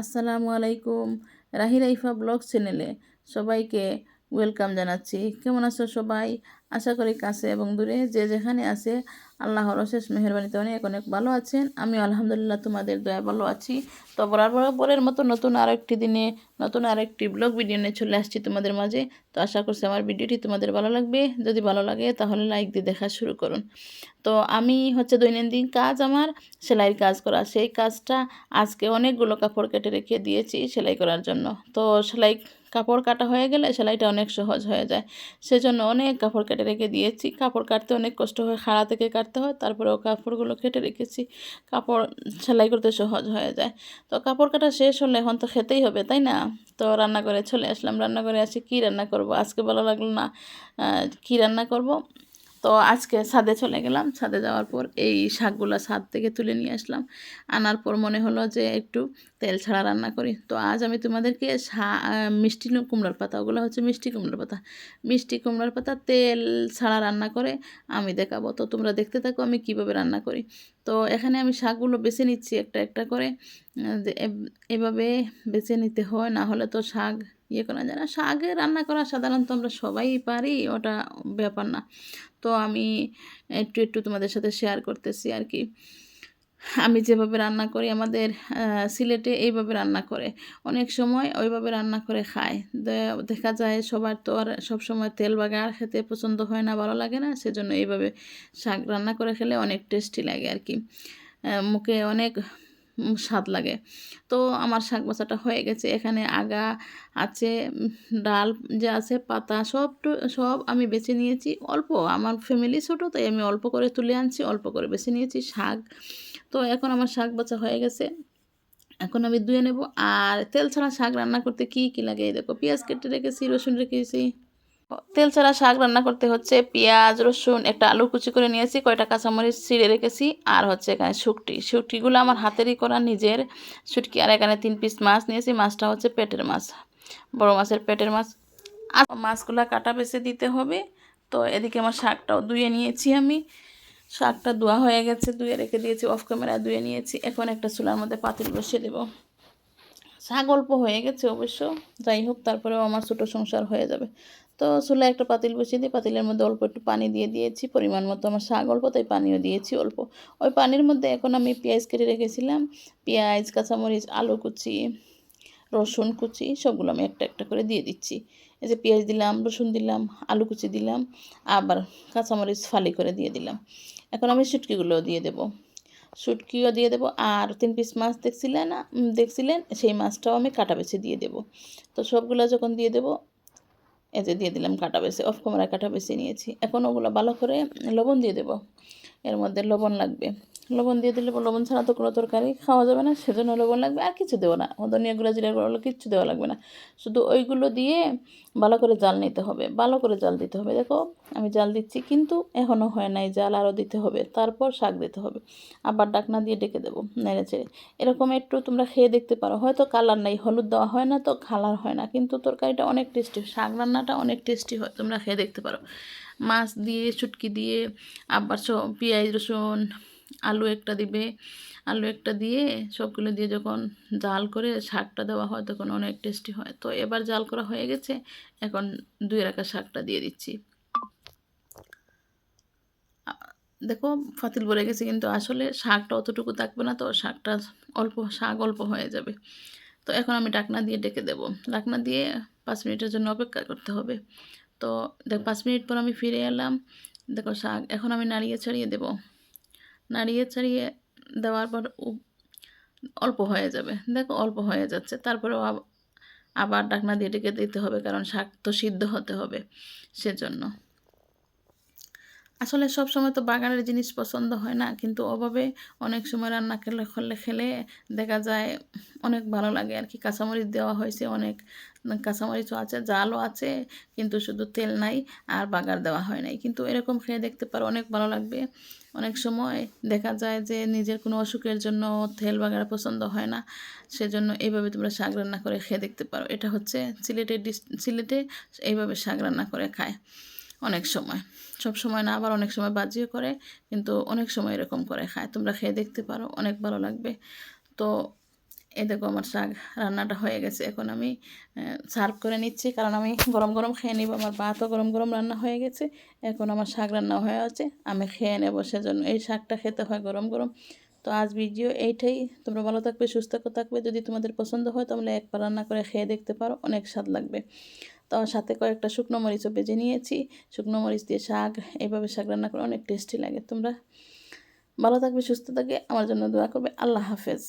আসসালামু আলাইকুম। রাহি রাইফা ব্লগ চ্যানেলে সবাইকে ওয়েলকাম জানাচ্ছি। কেমন আছো সবাই? আশা করি কাছে এবং দূরে যে যেখানে আছে, আল্লাহর অশেষ মেহরবানিতে অনেক অনেক ভালো আছেন। আমি আলহামদুলিল্লাহ তোমাদের দয়া ভালো আছি। তো বরের মতো নতুন আরেকটি দিনে, নতুন আরেকটি ব্লগ ভিডিও নিয়ে চলে আসছি তোমাদের মাঝে। তো আশা করছি আমার ভিডিওটি তোমাদের ভালো লাগবে। যদি ভালো লাগে তাহলে লাইক দিয়ে দেখা শুরু করুন। তো আমি হচ্ছে দৈনন্দিন কাজ আমার, সেলাইয়ের কাজ করা। সেই কাজটা আজকে অনেকগুলো কাপড় কেটে রেখে দিয়েছি সেলাই করার জন্য। তো সেলাই কাপড় কাটা হয়ে গেলে সেলাইটা অনেক সহজ হয়ে যায়। সেজন্য অনেক কাপড় কেটে রেখে দিয়েছি। কাপড় কাটতে অনেক কষ্ট হয়, খাড়া থেকে কাটতে হয় তারপরে ও কাপড়গুলো কেটে রেখেছি। কাপড় সেলাই করতে সহজ হয়ে যায়। তো কাপড় কাটা শেষ হলে এখন তো খেতেই হবে, তাই না? তো রান্না করে চলে আসলাম। রান্না করে আসি কী রান্না করব? আজকে ভালো লাগল না কী রান্না করব? তো আজকে ছাদে চলে গেলাম। ছাদে যাওয়ার পর এই শাকগুলো ছাদ থেকে তুলে নিয়ে আসলাম। আনার পর মনে হলো যে একটু তেল ছাড়া রান্না করি। তো আজ আমি তোমাদেরকে মিষ্টি কুমড়োর পাতা, ওগুলো হচ্ছে মিষ্টি কুমড়োর পাতা। মিষ্টি কুমড়োর পাতা তেল ছাড়া রান্না করে আমি দেখাবো। তো তোমরা দেখতে থাকো আমি কীভাবে রান্না করি। তো এখানে আমি শাকগুলো বেছে নিচ্ছি একটা একটা করে। এভাবে বেছে নিতে হয়, না হলে তো শাক ইয়ে করা যায় না। শাকে রান্না করা সাধারণত আমরা সবাই পারি, ওটা ব্যাপার না। তো আমি একটু একটু তোমাদের সাথে শেয়ার করতেছি আর কি। আমি যেভাবে রান্না করি, আমাদের সিলেটে এইভাবে রান্না করে। অনেক সময় ওইভাবে রান্না করে খায়। দেখা যায় সবার তো আর সবসময় তেল বাগার খেতে পছন্দ হয় না, ভালো লাগে না। সেজন্য এইভাবে শাক রান্না করে খেলে অনেক টেস্টি লাগে আর কি। মুখে অনেক স্বাদ লাগে। তো আমার শাক বাসাটা হয়ে গেছে। এখানে আগা আছে ডাল যে আছে, পাতা সব সব আমি বেছে নিয়েছি। অল্প, আমার ফ্যামিলি ছোটো, তাই আমি অল্প করে তুলে আনছি, অল্প করে বেছে নিয়েছি শাক। তো এখন আমার শাক বাছা হয়ে গেছে। এখন আমি ধুয়ে নেব। আর তেল ছাড়া শাক রান্না করতে কি কি লাগে? দেখো, পেঁয়াজ কেটে রেখেছি, রসুন রেখেছি। তেল ছাড়া শাক রান্না করতে হচ্ছে পেঁয়াজ, রসুন, একটা আলু কুচি করে নিয়েছি, কয়টা কাঁচামরিচ ছিঁড়ে রেখেছি, আর হচ্ছে এখানে শুকটি। শুকটিগুলো আমার হাতেরই করা, নিজের শুটকি, আর এখানে তিন পিস মাছ নিয়েছি, মাছটা হচ্ছে পেটের মাছ, বড় মাছের পেটের মাছ। আর মাছগুলো কাটা বেছে দিতে হবে, তো এদিকে আমার শাকটাও ধুয়ে নিয়েছি আমি। শাকটা ধোয়া হয়ে গেছে, ধুয়ে রেখে দিয়েছি অফ ক্যামেরা ধুয়ে নিয়েছি, এখন একটা চুলার মধ্যে পাতিল বসিয়ে দেবো। অল্প হয়ে গেছে অবশ্য। যাই হোক, তারপরেও আমার ছোটো সংসার হয়ে যাবে। তো চুলায় একটা পাতিল বসিয়ে দিয়ে পাতিলের মধ্যে অল্প একটু পানি দিয়ে দিয়েছি, পরিমাণ মতো আমার শাক অল্প তাই পানিও দিয়েছি অল্প। ওই পানির মধ্যে এখন আমি পেঁয়াজ কেটে রেখেছিলাম। পেঁয়াজ, কাঁচামরিচ, আলু কুচি, রসুন কুচি, সবগুলো আমি একটা একটা করে দিয়ে দিচ্ছি। এই যে পেঁয়াজ দিলাম, রসুন দিলাম, আলু কুচি দিলাম, আবার কাঁচামরিচ ফালি করে দিয়ে দিলাম। এখন আমি শুটকিগুলোও দিয়ে দেবো। শুটকিও দিয়ে দেবো। আর তিন পিস মাছ দেখছিলেন দেখছিলেন? সেই মাছটাও আমি কাটা বেছে দিয়ে দেবো। তো সবগুলো যখন দিয়ে দেবো এতে দিয়ে দিলাম কাটা বেছে অফ ক্যামেরা কাটা বেছে নিয়েছি। এখন ওগুলো ভালো করে লবণ দিয়ে দেবো। এর মধ্যে লবণ লাগবে। লবণ দিয়ে দিলে লবণ ছাড়া তো কোনো তরকারি খাওয়া যাবে না, সেজন্য লবণ লাগবে আর কিছু দেবো না। ধনিয়া গুঁড়া জিরা গুঁড়া কিচ্ছু দেওয়া লাগবে না। শুধু ওইগুলো দিয়ে ভালো করে জাল নিতে হবে, ভালো করে জাল দিতে হবে। দেখো, আমি জাল দিচ্ছি কিন্তু এখনও হয় নাই, জাল আরও দিতে হবে, তারপর শাক দিতে হবে। আবার ডাকনা দিয়ে ডেকে দেবো নেড়ে চেড়ে। এরকম একটু তোমরা খেয়ে দেখতে পারো, হয়তো কালার নাই, হলুদ দেওয়া হয় না তো কালার হয় না, কিন্তু তরকারিটা অনেক টেস্টি, শাক রান্নাটা অনেক টেস্টি হয়, তোমরা খেয়ে দেখতে পারো। মাছ দিয়ে চুটকি দিয়ে, আবার পেঁয়াজ, রসুন আলু একটা দিবে, আলু একটা দিয়ে সবগুলো দিয়ে যখন জাল করে শাকটা দেওয়া হয় তখন অনেক টেস্টি হয়। তো এবার জাল করা হয়ে গেছে, এখন দুই রাখা শাকটা দিয়ে দিচ্ছি। দেখো, ফাতিল বলে গেছে কিন্তু আসলে শাকটা অতটুকু থাকবে না তো শাকটা অল্প, শাক অল্প হয়ে যাবে। তো এখন আমি ডাকনা দিয়ে ডেকে দেব। ডাকনা দিয়ে পাঁচ মিনিটের জন্য অপেক্ষা করতে হবে। তো দেখ, পাঁচ মিনিট পর আমি ফিরে এলাম। দেখো, শাক এখন আমি নাড়িয়ে ছাড়িয়ে দেবো। নাড়িয়ে ছাড়িয়ে দেওয়ার পর অল্প হয়ে যাবে। দেখো অল্প হয়ে যাচ্ছে। তারপরেও আবার ডাকনা দিয়ে ডেকে দিতে হবে, কারণ শাক তো সিদ্ধ হতে হবে সেজন্য। আসলে সব সময় তো বাগানের জিনিস পছন্দ হয় না, কিন্তু অভাবে অনেক সময় রান্না খেলে খেলে খেলে দেখা যায় অনেক ভালো লাগে আর কি। কাঁচামরিচ দেওয়া হয়েছে অনেক কাঁচামরিচও আছে, জালও আছে, কিন্তু শুধু তেল নাই আর বাগার দেওয়া হয় নাই। কিন্তু এরকম খেয়ে দেখতে পারো, অনেক ভালো লাগবে। অনেক সময় দেখা যায় যে নিজের কোনো অসুখের জন্য তেল বাগার পছন্দ হয় না, সেজন্য এইভাবে তোমরা শাক রান্না করে খেয়ে দেখতে পারো। এটা হচ্ছে সিলেটের ডিস, সিলেটে এইভাবে শাক রান্না করে খায় অনেক সময়। সব সময় না, আবার অনেক সময় বাজিও করে, কিন্তু অনেক সময় এরকম করে খায়। তোমরা খেয়ে দেখতে পারো, অনেক ভালো লাগবে। তো এ দেখো আমার শাক রান্নাটা হয়ে গেছে। এখন আমি সার্ভ করে নিচ্ছি। কারণ আমি গরম গরম খেয়ে নিব। আমার ভাতও গরম গরম রান্না হয়ে গেছে। এখন আমার শাক রান্না হয়ে আছে। আমি খেয়ে নেব সেজন্য। এই শাকটা খেতে হয় গরম গরম। তো আজ ভিডিও এইটাই। তোমরা ভালো থাকবে, সুস্থ থাকবে। যদি তোমাদের পছন্দ হয়, তাহলে একবার রান্না করে খেয়ে দেখতে পারো। অনেক স্বাদ লাগবে। তো সাথে কয়েকটা শুকনো মরিচও বেজে নিয়েছি। শুকনো মরিচ দিয়ে শাক, এইভাবে শাক রান্না করে অনেক টেস্টি লাগে। তোমরা ভালো থাকবে, সুস্থ থাকবে। আমার জন্য দোয়া করবে। আল্লাহ হাফেজ।